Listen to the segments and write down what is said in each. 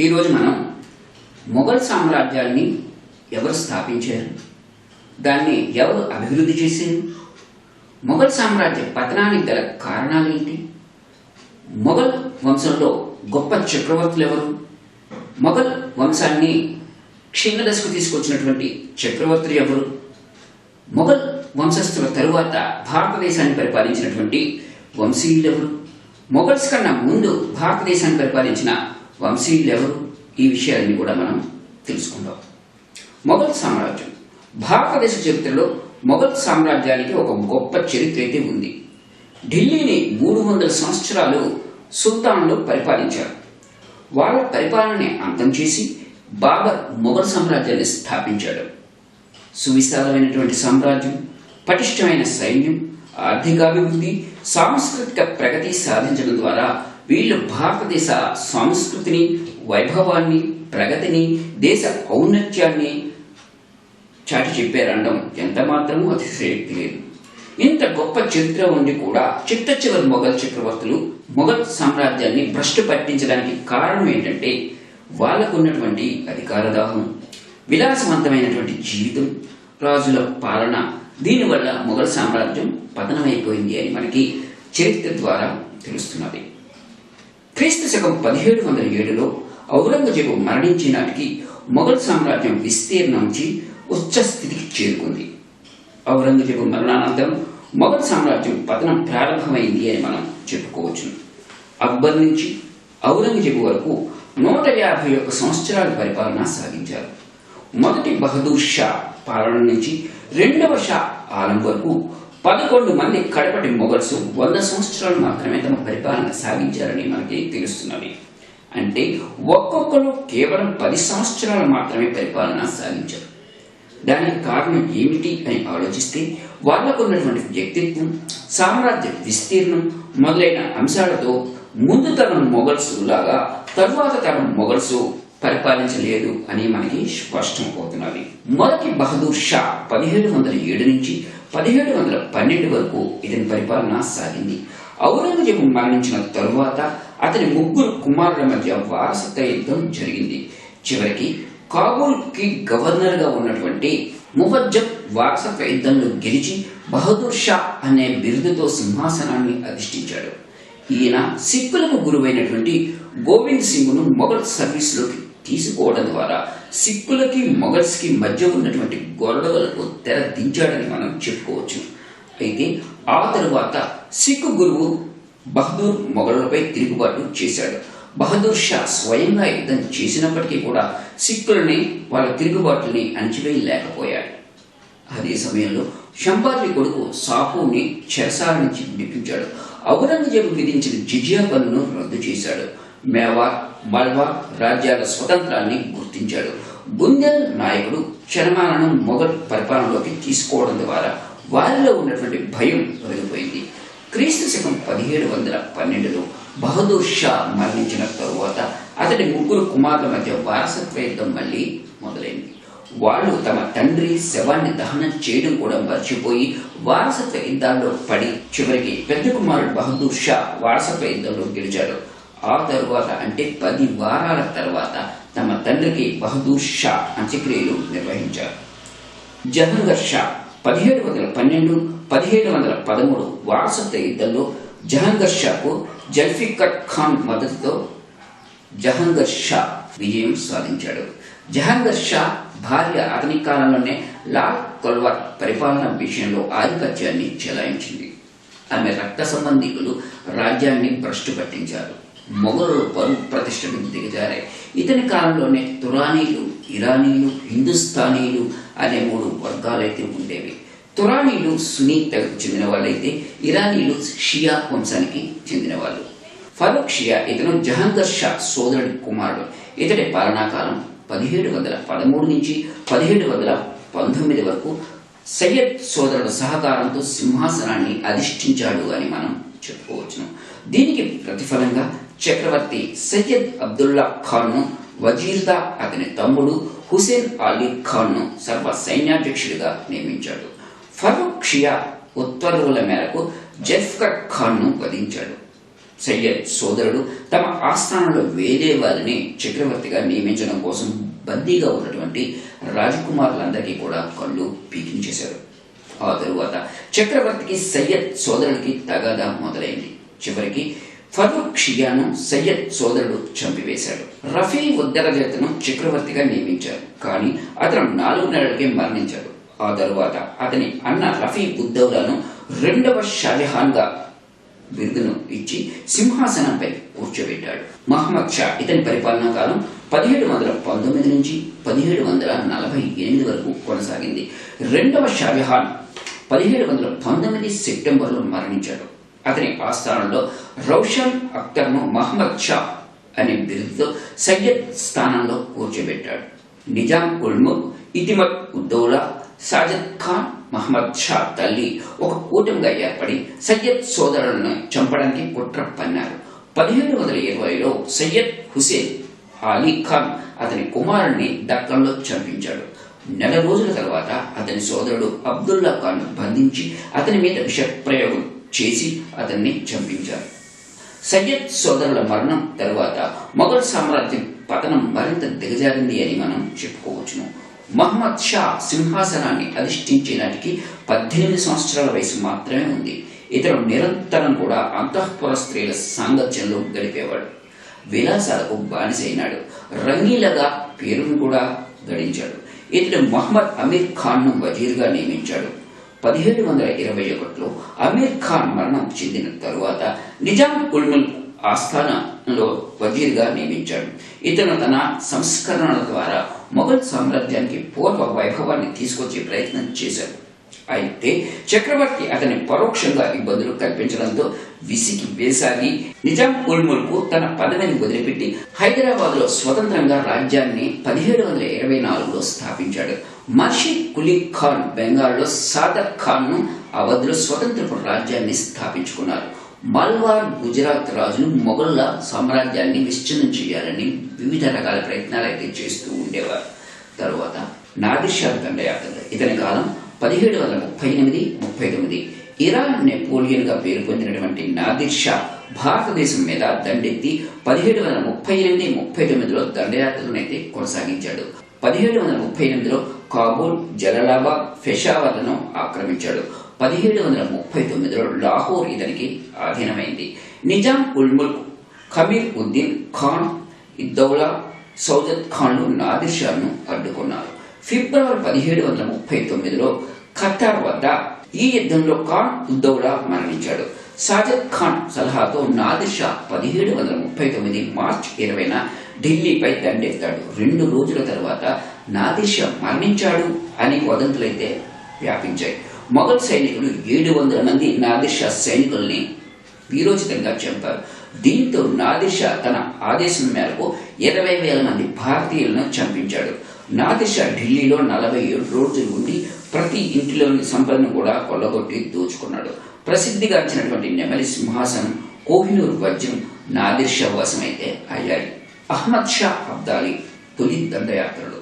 ఈరోజు మనం మొఘల్ సామ్రాజ్యాన్ని ఎవరు స్థాపించారు? దాన్ని ఎవరు అభివృద్ధి చేశారు? మొఘల్ సామ్రాజ్య పతనానికి గల కారణాలేంటి? మొఘల్ వంశంలో గొప్ప చక్రవర్తులు ఎవరు? మొఘల్ వంశాన్ని క్షీణదశకు తీసుకొచ్చినటువంటి చక్రవర్తులు ఎవరు? మొఘల్ వంశస్థుల తరువాత భారతదేశాన్ని పరిపాలించినటువంటి వంశీయులు ఎవరు? మొఘల్స్ కన్నా ముందు భారతదేశాన్ని పరిపాలించిన వంశీయులు ఎవరు ఈ విషయాన్ని కూడా మనం తెలుసుకుందాం. మొఘల్ సామ్రాజ్యం. భారతదేశ చరిత్రలో మొఘల్ సామ్రాజ్యానికి ఒక గొప్ప చరిత్ర అయితే ఉంది. ఢిల్లీని మూడు వందల సంవత్సరాలు సుల్తాన్లు పరిపాలించారు. వాళ్ళ పరిపాలనని అంతం చేసి బాబర్ మొఘల్ సామ్రాజ్యాన్ని స్థాపించాడు. సువిశాలమైనటువంటి సామ్రాజ్యం పటిష్టమైన సైన్యం ఆర్థికాభివృద్ధి సాంస్కృతిక ప్రగతి సాధించడం ద్వారా వీళ్ళు భారతదేశ సంస్కృతిని వైభవాన్ని ప్రగతిని దేశ ఔన్నత్యాన్ని చాటి చెప్పారనడం ఎంత మాత్రమూ అతిశయోక్తి లేదు. ఇంత గొప్ప చరిత్ర ఉండి కూడా చిట్ట చివరి మొఘల్ చక్రవర్తులు మొఘల్ సామ్రాజ్యాన్ని భ్రష్టు పట్టించడానికి కారణం ఏంటంటే వాళ్ళకున్నటువంటి అధికార దాహం విలాసవంతమైనటువంటి జీవితం రాజుల పాలన. దీనివల్ల మొఘల్ సామ్రాజ్యం పతనమైపోయింది అని మనకి చరిత్ర ద్వారా తెలుస్తున్నది. క్రీస్తు శకం పదిహేడు వందల ఏడులో ఔరంగజేబు మరణించిన నాటికి మొఘల్ సామ్రాజ్యం విస్తీర్ణించి ఉచ్చస్థితికి చేరుకుంది. ఔరంగజేబు మరణానంతరం మొఘల్ సామ్రాజ్యం పతనం ప్రారంభమైంది అని మనం చెప్పుకోవచ్చు. అక్బర్ నుంచి ఔరంగజేబు వరకు నూట యాభై ఒక్క సంవత్సరాల పరిపాలన సాగించారు. మొదటి బహదూర్ షా పాలన నుంచి రెండవ షా ఆలం వరకు పదకొండు మంది కడపటి మొఘల్స్ వంద సంవత్సరాలు మాత్రమే తమ పరిపాలన సాగించారని మనకి తెలుస్తున్నది. అంటే ఒక్కొక్కరు కేవలం పది సంవత్సరాలు మాత్రమే పరిపాలన సాగించారు. దానికి కారణం ఏమిటి అని ఆలోచిస్తే వాళ్ళకు ఉన్నటువంటి వ్యక్తిత్వం సామ్రాజ్య విస్తీర్ణం మొదలైన అంశాలతో ముందు తరం మొఘల్స్ లాగా తరువాత తరం మొగల్సు పరిపాలించలేదు అని మనకి స్పష్టమవుతున్నది మొదటి బహదూర్ షా పదిహేడు వందల ఏడు నుంచి పదిహేడు వందల పన్నెండు వరకు ఇతని పరిపాలన సాగింది. ఔరంగజేబు మరణించిన తరువాత అతని ముగ్గురు కుమారుల మధ్య వారసత్వ యుద్ధం జరిగింది. చివరికి కాబూల్కి గవర్నర్గా ఉన్నటువంటి ముఫజ్జబ్ వారసత్వ యుద్ధంలో గెలిచి బహదూర్ షా అనే బిరుదుతో సింహాసనాన్ని అధిష్ఠించాడు. ఈయన సిక్కులకు గురువైనటువంటి గోవింద్ సింగ్ను మొఘల్ సర్వీస్లోకి తీసుకోవడం ద్వారా సిక్కులకి మొగల్స్కి మధ్య ఉన్నటువంటి గొడవలకు తెర దించాడని మనం చెప్పుకోవచ్చు. అయితే ఆ తరువాత సిక్కు గురువు బహదూర్ మొఘలులపై తిరుగుబాటు చేశాడు. బహదూర్ షా స్వయంగా యుద్ధం చేసినప్పటికీ కూడా సిక్కులని వాళ్ళ తిరుగుబాటుని అణచివేయలేకపోయాడు. అదే సమయంలో షంబాజీ కొడుకు సాపుని చెరసాల నుంచి విడిపించాడు. ఔరంగజేబు విధించిన జిజియా పన్నును రద్దు చేశాడు. మేవార్ మల్వా రాజ్యాల స్వతంత్రాన్ని గుర్తించాడు. బుందెల్ నాయకుడు క్షణమాలను మొఘల్ పరిపాలనలోకి తీసుకోవడం ద్వారా వారిలో ఉన్నటువంటి భయం తొలగిపోయింది. క్రీస్తు శకం పదిహేడు వందల పన్నెండులో బహదూర్ షా మరణించిన తరువాత అతడి ముగ్గురు కుమారుల మధ్య వారసత్వ యుద్ధం మళ్ళీ మొదలైంది. వాళ్ళు తమ తండ్రి శవాన్ని దహనం చేయడం కూడా మర్చిపోయి వారసత్వ యుద్ధాల్లో పడి చివరికి పెద్ద కుమారుడు బహదూర్ షా వారసత్వ యుద్ధంలో గెలిచాడు. ఆ తరువాత అంటే పది వారాల తర్వాత తమ తండ్రికి బహదూర్ షా అంత్యక్రియలు నిర్వహించారు. జహంగర్ షా పదిహేడు వందల పన్నెండు పదిహేడు వందల పదమూడు వారసత్వ యుద్ధంలో జహంగర్ షాకు జల్ఫికట్ ఖాన్ మద్దతుతో జహంగర్ షా విజయం సాధించాడు. జహంగర్ షా భార్య అతని కాలంలోనే లాల్ కొల్వార్ పరిపాలన విషయంలో ఆధిపత్యాన్ని చెలాయించింది. ఆమె రక్త సంబంధికులు రాజ్యాన్ని భ్రష్టు పట్టించారు. మొఘలు ప్రతిష్టకు దిగజారాయి ఇతని కాలంలోనే తురానీలు ఇరానీలు హిందుస్థానీలు అనే మూడు వర్గాలైతే ఉండేవి. తురానీలు సునీ తెగకు చెందిన వాళ్ళైతే ఇరానీలు షియా వంశానికి చెందిన వాళ్ళు ఫరూక్ షియా ఇతను జహంగర్ షా సోదరుడి కుమారుడు. ఇతడి పాలనాకాలం పదిహేడు వందల పదమూడు నుంచి పదిహేడు వందల పంతొమ్మిది వరకు సయ్యద్ సోదరుడు సహకారంతో సింహాసనాన్ని అధిష్ఠించాడు అని మనం చెప్పుకోవచ్చును. దీనికి ప్రతిఫలంగా చక్రవర్తి సయ్యద్ అబ్దుల్లా ఖాన్ను వజీర్దా అతని తమ్ముడు హుసేన్ అలీ ఖాన్ను సర్వ సైన్యాధ్యక్షుడిగా నియమించాడు. ఫరూక్ షియా ఉత్తర్వుల మేరకు జఫ్కర్ ఖాన్ను వధించాడు. సయ్యద్ సోదరుడు తమ ఆస్థానంలో వేరే వారిని చక్రవర్తిగా నియమించడం కోసం బందీగా ఉన్నటువంటి రాజకుమారులందరికీ కూడా కళ్ళు పీకించేశారు. ఆ తరువాత చక్రవర్తికి సయ్యద్ సోదరుడికి తగాదా మొదలైంది. చివరికి ఫరూక్ షియాను సయ్యద్ సోదరుడు చంపివేశాడు. రఫీ ఉద్దరజతను చక్రవర్తిగా నియమించారు కానీ అతను నాలుగు నెలలకే మరణించాడు. ఆ తరువాత అతని అన్న రఫీ ఉద్దౌలాను రెండవ షాజహాన్గా బిరుదును ఇచ్చి సింహాసనంపై కూర్చోబెట్టాడు. మహమ్మద్ షా ఇతని పరిపాలనా కాలం పదిహేడు వందల పంతొమ్మిది నుంచి పదిహేడు వందల నలభై ఎనిమిది వరకు కొనసాగింది. రెండవ షాజహాన్ పదిహేడు వందల పంతొమ్మిది సెప్టెంబర్లో మరణించాడు. అతని ఆస్థానంలో రౌషన్ అఖ్తర్ను మహమ్మద్ షా అనే బిరుదుతో సయ్యద్ స్థానంలో కూర్చోబెట్టాడు. నిజాం ఉల్ముక్ ఇతిమత్ ఉద్దౌలా సాజద్ ఖాన్ మహమ్మద్ షా తల్లి ఒక కూటమిగా ఏర్పడి సయ్యద్ సోదరులను చంపడానికి కుట్ర పన్నారు. పదిహేడు వందల ఇరవైలో సయ్యద్ హుసేన్ అలీ ఖాన్ అతని కుమారుణ్ణి దక్కన్లో చంపించాడు. నెల రోజుల తర్వాత అతని సోదరుడు అబ్దుల్లా ఖాన్ బంధించి అతని మీద విష ప్రయోగం చేసి అతన్ని చంపించారు. సయ్యద్ సోదరుల మరణం తర్వాత మొఘల్ సామ్రాజ్యం పతనం మరింత దిగజారింది అని మనం చెప్పుకోవచ్చును. మహమ్మద్ షా సింహాసనాన్ని అధిష్ఠించే నాటికి పద్దెనిమిది సంవత్సరాల వయసు మాత్రమే ఉంది. ఇతను నిరంతరం కూడా అంతఃపుర స్త్రీల సాంగత్యంలో గడిపేవాడు. విలాసాలకు బానిసైనాడు రంగీలగా పేరును కూడా గడించాడు. ఇతడు మహమ్మద్ అమీర్ ఖాన్ను వజీర్గా నియమించాడు. పదిహేడు వందల ఇరవై ఒకటిలో అమీర్ ఖాన్ మరణం చెందిన తరువాత నిజాం ఉల్ముల్ ఆస్థానంలో వజీర్గా నియమించాడు. ఇతను తన సంస్కరణల ద్వారా మొఘల్ సామ్రాజ్యానికి పూర్వ వైభవాన్ని తీసుకొచ్చే ప్రయత్నం చేశాడు. అయితే చక్రవర్తి అతని పరోక్షంగా ఇబ్బందులు కల్పించడంతో విసికి వేసాగి నిజాం ఉల్ముల్కు తన పదవిని వదిలిపెట్టి హైదరాబాద్లో స్వతంత్రంగా రాజ్యాన్ని పదిహేడు వందల ఇరవై నాలుగులో స్థాపించాడు. మర్షిద్ కులీ ఖాన్ బెంగాల్లో సాదర్ ఖాన్ను అవధ్లో స్వతంత్రపు రాజ్యాన్ని స్థాపించుకున్నారు. మల్వార్ గుజరాత్ రాజులు మొఘల్ల సామ్రాజ్యాన్ని విచ్ఛిన్నం చేయాలని వివిధ రకాల ప్రయత్నాలు అయితే చేస్తూ ఉండేవారు. తరువాత నాదిర్ షా దండయాత్ర ఇతని కాలం పదిహేడు వందల ముప్పై ఎనిమిది ముప్పై తొమ్మిది. ఇరాన్ నెపోలియన్గా పేరు పొందినటువంటి నాదిర్ షా భారతదేశం మీద దండెత్తి పదిహేడు వందల ముప్పై ఎనిమిది ముప్పై తొమ్మిదిలో దండయాత్రలనైతే కొనసాగించాడు. పదిహేడు వందల ముప్పై ఎనిమిదిలో కాబూల్ జలలాబా పెషావర్లను ఆక్రమించాడు. పదిహేడు వందల ముప్పై తొమ్మిదిలో లాహోర్ ఇతనికి ఆధీనమైంది. నిజాం ఉల్ముల్ కబీర్ ఖమీర్ ఉద్దీన్ ఖాన్ ఇద్దౌలా సౌజత్ ఖాన్లు నాదిర్ షాను అడ్డుకున్నారు. ఫిబ్రవరి పదిహేడు వందల ముప్పై తొమ్మిదిలో ఖతార్ వద్ద ఈ యుద్ధంలో ఖాన్ ఉద్దౌలా మరణించాడు. సాజద్ ఖాన్ సలహాతో నాదిర్ షా పదిహేడు వందల ముప్పై తొమ్మిది మార్చ్ ఇరవైన ఢిల్లీపై దండెత్తాడు. రెండు రోజుల తర్వాత నాదిర్ షా మరణించాడు అని వదంతులైతే వ్యాపించాయి. మొఘల్ సైనికులు ఏడు వందల మంది నాదిర్ షా సైనికుల్ని వీరోచితంగా చంపారు. దీంతో నాదిర్ షా తన ఆదేశం మేరకు ఇరవై వేల మంది భారతీయులను చంపించాడు. నాదిర్ ఢిల్లీలో నలభై ఏడు రోజులు ఉండి ప్రతి ఇంటిలోని సంపదను కూడా కొల్లగొట్టి దోచుకున్నాడు. ప్రసిద్ధిగాంచినటువంటి నెమలి సింహాసనం కోహినూరు వజ్రం నాదిర్ షా వశమైతే అయ్యాయి. అహ్మద్ షా అబ్దాలి తొలి దండయాత్రలు.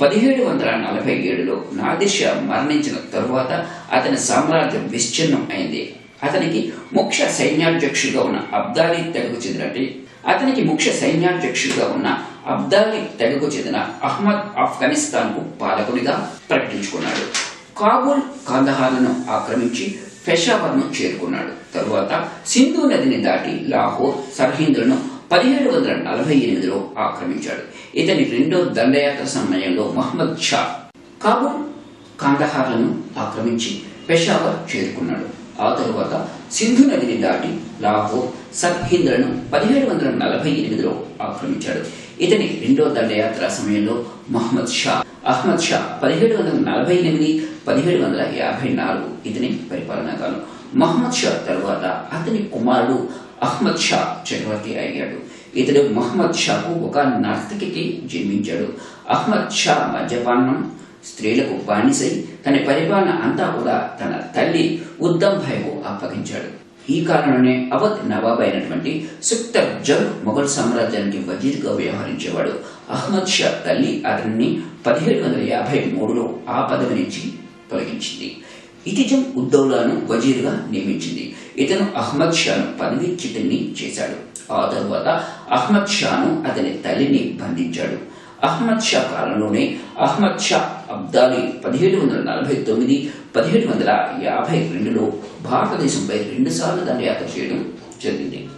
పదిహేడు వందల నలభై ఏడులో నాదిర్ షా మరణించిన తరువాత అతని సామ్రాజ్యం విచ్ఛిన్నం అయింది. అతనికి ముఖ్య సైన్యాధ్యక్షుడిగా ఉన్న అబ్దాలి తెగకు చెందినట్టు. అతనికి ముఖ్య సైన్యాధ్యక్షుడిగా ఉన్న అబ్దాలి తెగకు చెందిన అహ్మద్ ఆఫ్ఘనిస్తాన్కు పాలకుడిగా ప్రకటించుకున్నాడు. కాబూల్ కాందహార్లను ఆక్రమించి పెషావర్ను చేరుకున్నాడు. తరువాత సింధు నదిని దాటి లాహోర్ సర్హిందులను పదిహేడు వందల నలభై ఎనిమిదిలో ఆక్రమించాడు. ఇతని రెండో దండయాత్ర సమయంలో మహమ్మద్ షా కాబూల్ కాందహార్లను ఆక్రమించి పెషావర్ చేరుకున్నాడు. ఆ తరువాత సింధు నదిని దాటి లాహోర్ సర్హిందులను పదిహేడు వందల నలభై ఎనిమిదిలో ఆక్రమించాడు. ఇతని రెండో దండయాత్ర సమయంలో మహమ్మద్ షా అహ్మద్ షా పదిహేడు వందల నలభై ఎనిమిది పదిహేడు వందల యాభై నాలుగు ఇతని పరిపాలనా కాలం. మహమ్మద్ షా తరువాత అతని కుమారుడు అహ్మద్ షా చక్రవర్తి అయ్యాడు. ఇతడు మహమ్మద్ షాకు ఒక నర్తకికి జన్మించాడు. అహ్మద్ షా మద్యపానం స్త్రీలకు బానిసై తన పరిపాలన అంతా కూడా తన తల్లి ఉద్దమ్ భాయ్కు అప్పగించాడు. ఈ కారణంలోనే అవధ్ నవాబ్ అయినటువంటి సుక్తర్ జంగ్ మొఘల్ సామ్రాజ్యానికి వజీర్గా వ్యవహరించేవాడు. అహ్మద్ షా తల్లి అతన్ని పదిహేడు వందల యాభై మూడులో ఆ పదవి నుంచి తొలగించింది. ఇతిజం ఉద్దౌలాను వజీర్గా నియమించింది. ఇతను అహ్మద్ షాను పదవీచ్యుతుని చేశాడు. ఆ తరువాత అహ్మద్ షాను అతని తల్లిని బంధించాడు. అహ్మద్ షా కాలంలోనే అహ్మద్ షా అబ్దాలి పదిహేడు వందల నలభై తొమ్మిది పదిహేడు వందల యాభై రెండులో భారతదేశంపై రెండుసార్లు దండయాత్ర చేయడం జరిగింది.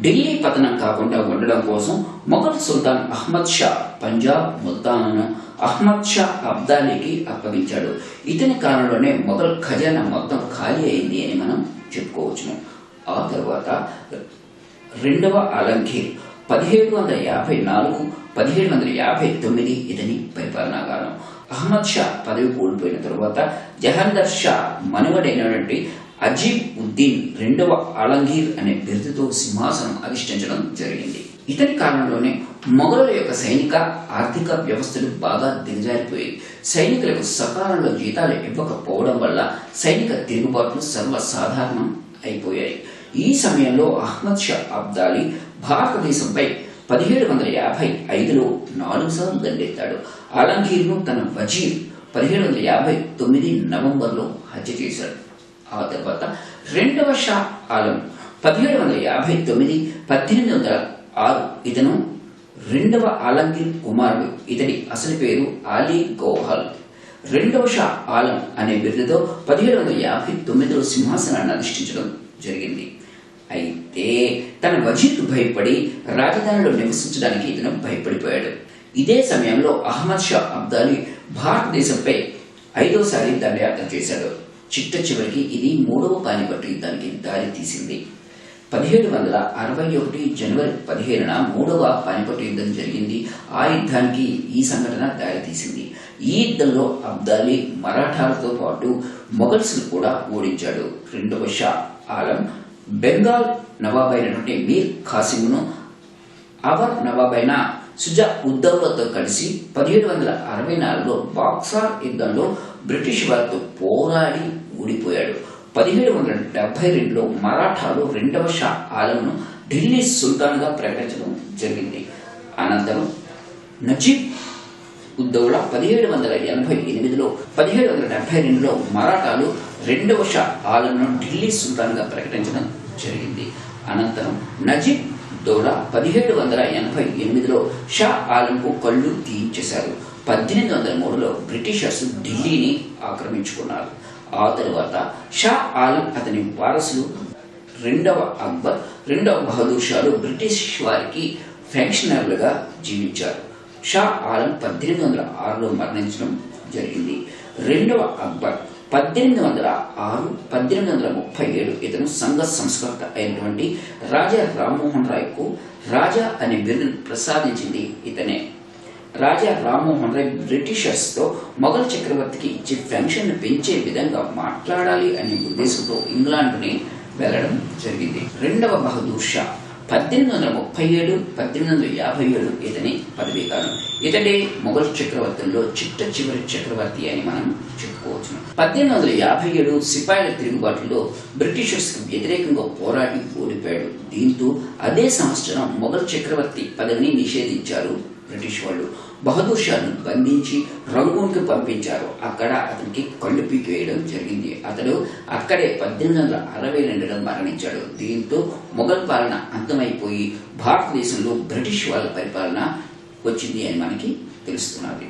ఢిల్లీ పతనం కాకుండా ఉండడం కోసం మొఘల్ సుల్తాన్ అహ్మద్ షా పంజాబ్ ముల్తాను అహ్మద్ షా అబ్దాలీకి అప్పగించాడు. ఇతని కాలంలోనే మొఘల్ ఖజానా మొత్తం ఖాళీ అయింది అని మనం చెప్పుకోవచ్చును. ఆ తర్వాత రెండవ ఆలంఘీర్ పదిహేడు వందల యాభై నాలుగు పదిహేడు వందల యాభై తొమ్మిది ఇతని పరిపాలనాకాలం అహ్మద్ షా పదవి కోల్పోయిన తరువాత జహందర్ షా మనుగడైనటువంటి అజీబ్ ఉద్దీన్ రెండవ అలంగీర్ అనే బిరుదుతో సింహాసనం అధిష్ఠించడం జరిగింది. ఇతని కాలంలోనే మొఘలుల యొక్క సైనిక ఆర్థిక వ్యవస్థలు బాగా దిగజారిపోయాయి. సైనికులకు సకాలంలో జీతాలు ఇవ్వకపోవడం వల్ల సైనిక తిరుగుబాట్లు సర్వసాధారణం అయిపోయాయి. ఈ సమయంలో అహ్మద్ షా అబ్దాలీ భారతదేశంపై పదిహేడు వందల యాభై ఐదులో నాలుగు సార్లు దండెత్తాడు ఆలంఘీర్ను తన వజీర్ పదిహేడు వందల యాభై తొమ్మిది నవంబర్లో హత్య చేశాడు. ఆ తర్వాత రెండవ షా ఆలం పదిహేడు వందల యాభై తొమ్మిది పద్దెనిమిది వందల ఆరు ఇతను రెండవ ఆలంగీర్ కుమారుడు. ఇతడి అసలు పేరు ఆలీ గోహల్. రెండవ షా ఆలం అనే బిరుదుతో పదిహేడు వందల యాభై తొమ్మిదిలో సింహాసనాన్ని అధిష్ఠించడం జరిగింది. అయితే తన వజీర్కు భయపడి రాజధానిలో నివసించడానికి ఇతను భయపడిపోయాడు. ఇదే సమయంలో అహ్మద్ షా అబ్దాలి భారతదేశంపై ఐదోసారి దండయాత్ర చేశాడు. చిట్ట చివరికి ఇది మూడవ పానిపట్టు యుద్ధానికి దారి తీసింది. పదిహేడు వందల అరవై ఒకటి జనవరి పదిహేనున మూడవ పానిపట్టు యుద్ధం జరిగింది. ఆ యుద్ధానికి ఈ సంఘటన దారితీసింది ఈ యుద్ధంలో అబ్దాలి మరాఠాలతో పాటు మొఘల్స్ను కూడా ఓడించాడు. రెండవ షా ఆలం బెంగాల్ నవాబ్ అయినటువంటి మీర్ ఖాసిమును అవర్ నవాబ్ అయిన సుజా ఉద్దౌలతో కలిసి పదిహేడు వందల అరవై నాలుగులో బాక్సార్ యుద్ధంలో బ్రిటిష్ వారితో పోరాడి ఊడిపోయాడు. పదిహేడు వందల డెబ్బై రెండులో మరాఠాలు రెండవ షా ఆలంను ఢిల్లీ సుల్తాన్గా ప్రకటించడం జరిగింది. అనంతరం నజీబ్ ఉద్దౌలా పదిహేడు వందల ఎనభై ఎనిమిదిలో పదిహేడు వందల డెబ్బై రెండులో మరాఠాలు రెండవ షా ఆలంను ఢిల్లీ సుల్తాన్గా ప్రకటించడం జరిగింది. అనంతరం నజీబ్ దౌలా పదిహేడు వందల ఎనభై ఎనిమిదిలో షా ఆలంకు కళ్ళు తీయించేశారు. పద్దెనిమిది వందల మూడులో బ్రిటిషర్స్ ఢిల్లీని ఆక్రమించుకున్నారు. ఆ తరువాత షా ఆలం అతని వారసులు రెండవ అక్బర్ రెండవ బహదూర్ షాలు బ్రిటిష్ వారికి ఫెన్షనర్లుగా జీవించారు. షా ఆలం పద్దెనిమిది వందల ఆరులో మరణించడం జరిగింది. రెండవ అక్బర్ పద్దెనిమిది వందల ఆరు పద్దెనిమిది వందల ముప్పై ఏడు ఇతను సంఘ సంస్కర్త అయినటువంటి రాజా రామ్మోహన్ రాయ్కు రాజా అనే బిరుదును ప్రసాదించింది ఇతనే. రాజా రామ్మోహన్ రాయ్ బ్రిటిషర్స్తో మొఘల్ చక్రవర్తికి ఇచ్చే పెన్షన్ను పెంచే విధంగా మాట్లాడాలి అనే ఉద్దేశంతో ఇంగ్లాండ్ని వెళ్ళడం జరిగింది. రెండవ బహదూర్ షా పద్దెనిమిది వందల ముప్పై ఏడు పద్దెనిమిది వందల యాభై ఏడు ఇతని పదవీ కాలం ఇతడే మొఘల్ చక్రవర్తుల్లో చిట్ట చివరి చక్రవర్తి అని మనం చెప్పుకోవచ్చు. పద్దెనిమిది వందల యాభై ఏడు సిపాయిల తిరుగుబాటులో బ్రిటిషర్స్కు వ్యతిరేకంగా పోరాడి ఓడిపోయాడు. దీంతో అదే సంవత్సరం మొఘల్ చక్రవర్తి పదవిని నిషేధించారు బ్రిటిష్ వాళ్ళు. బహదూర్ షాను బంధించి రంగూన్కి పంపించారు. అక్కడ అతనికి కళ్ళు పీకి వేయడం జరిగింది. అతడు అక్కడే పద్దెనిమిది వందల అరవై రెండులో మరణించాడు. దీంతో మొఘల్ పాలన అంతమైపోయి భారతదేశంలో బ్రిటిష్ వాళ్ళ పరిపాలన వచ్చింది అని మనకి తెలుస్తున్నది.